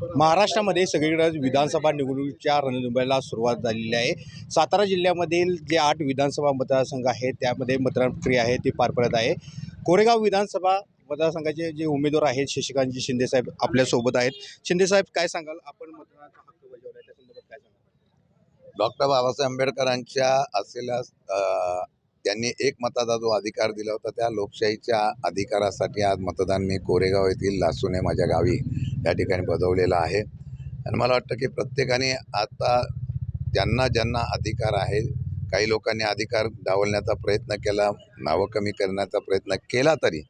महाराष्ट्रामध्ये सगळीकडे विधानसभा निवडणुकीच्या रणधुमाळीला सुरुवात झालेली आहे. सातारा जिल्ह्यामधील जे आठ विधानसभा मतदारसंघ आहेत त्यामध्ये मतदान प्रक्रिया आहे ती पार पडत आहे. कोरेगाव विधानसभा मतदारसंघाचे जे उमेदवार आहेत शशिकांतजी शिंदेसाहेब आपल्यासोबत आहेत. शिंदेसाहेब काय सांगाल? आपण मतदानाचा हक्क बजावला त्या संदर्भात काय सांगाल? डॉक्टर बाबासाहेब आंबेडकरांच्या असलेल्या त्यांनी एक मताचा जो अधिकार दिला होता त्या लोकशाहीच्या अधिकारासाठी आज मतदान मी कोरेगाव येथील लासुने माझ्या गावी या ठिकाणी बजावलेलं आहे. आणि मला वाटतं की प्रत्येकाने आता ज्यांना ज्यांना अधिकार आहे काही लोकांनी अधिकार डावलण्याचा प्रयत्न केला नावं कमी करण्याचा प्रयत्न केला तरी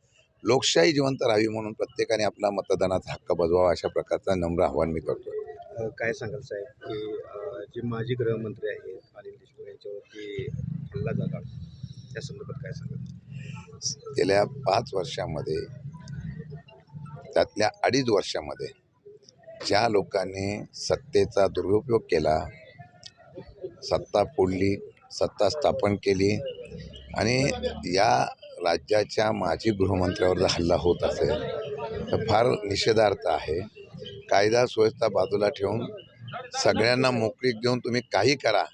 लोकशाही जिवंत राहावी म्हणून प्रत्येकाने आपला मतदानाचा हक्क बजवावा अशा प्रकारचा नम्र आव्हान मी करतो काय सांगाल साहेब की जे माजी गृहमंत्री आहेत अनिल देशमुख यांच्यावरती हल्ला झाला. त्या संदर्भात काय सांगत गेल्या पाच वर्षामध्ये त्यातल्या अडीच वर्षामध्ये ज्या लोकांनी सत्तेचा दुरुपयोग केला सत्ता फोडली सत्ता स्थापन केली आणि या राज्याच्या माजी गृहमंत्र्यावर जर हल्ला होत असेल तर फार निषेधार्थ आहे. कायदा सुव्यवस्था बाजूला ठेवून सगळ्यांना मोकळीक देऊन तुम्ही काही करा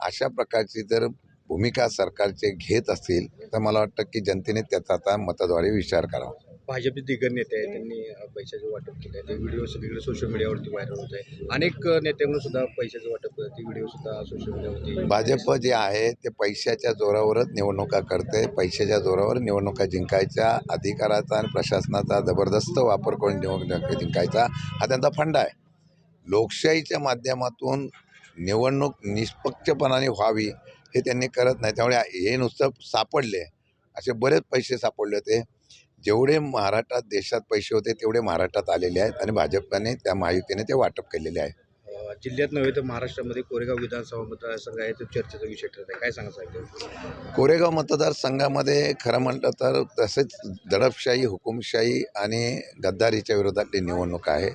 अशा प्रकारची जर भूमिका सरकारचे घेत असतील तर मला वाटतं की जनतेने त्याचा आता मताद्वारे विचार करावा. भाजपचे दिग्गज नेते आहेत त्यांनी पैशाचे वाटप केले ते व्हिडिओ सगळीकडे सोशल मीडियावरती व्हायरल होत आहे अनेक नेत्यांकडून सुद्धा पैशाचं वाटप करते ती व्हिडिओ सुद्धा सोशल मीडियावरती भाजप जे आहे ते पैशाच्या जोरावरच निवडणुका करते पैशाच्या जोरावर निवडणुका जिंकायच्या अधिकाराचा आणि प्रशासनाचा जबरदस्त वापर करून निवडणुका जिंकायचा हा त्यांचा फंडा आहे. लोकशाहीच्या माध्यमातून निवडणूक निष्पक्षपणाने व्हावी हे त्यांनी करत नाही. त्यामुळे हे नुसतं सापडले. असे बरेच पैसे सापडले होते. जेवढे महाराष्ट्रात देशात पैसे होते तेवढे महाराष्ट्रात आलेले आहेत आणि भाजपने त्या महायुतीने ते वाटप केलेले आहे. जिल्ह्यात नव्हे तर महाराष्ट्रामध्ये कोरेगाव विधानसभा मतदारसंघ आहे तो चर्चेचा विषय ठरत आहे. काय सांगा साहेब कोरेगाव मतदारसंघामध्ये खरं म्हटलं तर तसेच दडपशाही हुकुमशाही आणि गद्दारीच्या विरोधातली निवडणूक आहे.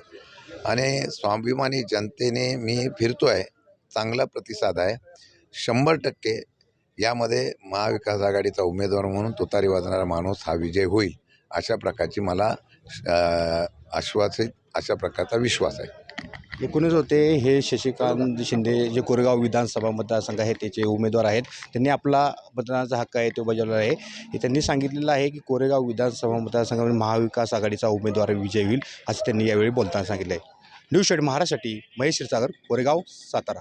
आणि स्वाभिमानी जनतेने मी फिरतो आहे चांगला प्रतिसाद आहे. शंभर टक्के यामध्ये महाविकास आघाडीचा उमेदवार म्हणून तुतारी वाजणारा माणूस हा विजय होईल अशा प्रकारची मला आश्वासित अशा प्रकारचा विश्वास आहे. एकूणच होते हे शशिकांत शिंदे जे कोरेगाव विधानसभा मतदारसंघ आहे त्याचे उमेदवार आहेत. त्यांनी आपला मतदानाचा हक्क आहे तो बजावलेला आहे. हे त्यांनी सांगितलेलं आहे की कोरेगाव विधानसभा मतदारसंघामध्ये महाविकास आघाडीचा उमेदवार विजय होईल असं त्यांनी यावेळी बोलताना सांगितलं आहे न्यूज शेड महाराष्ट्रासाठी महेश क्षीरसागर कोरेगाव सातारा.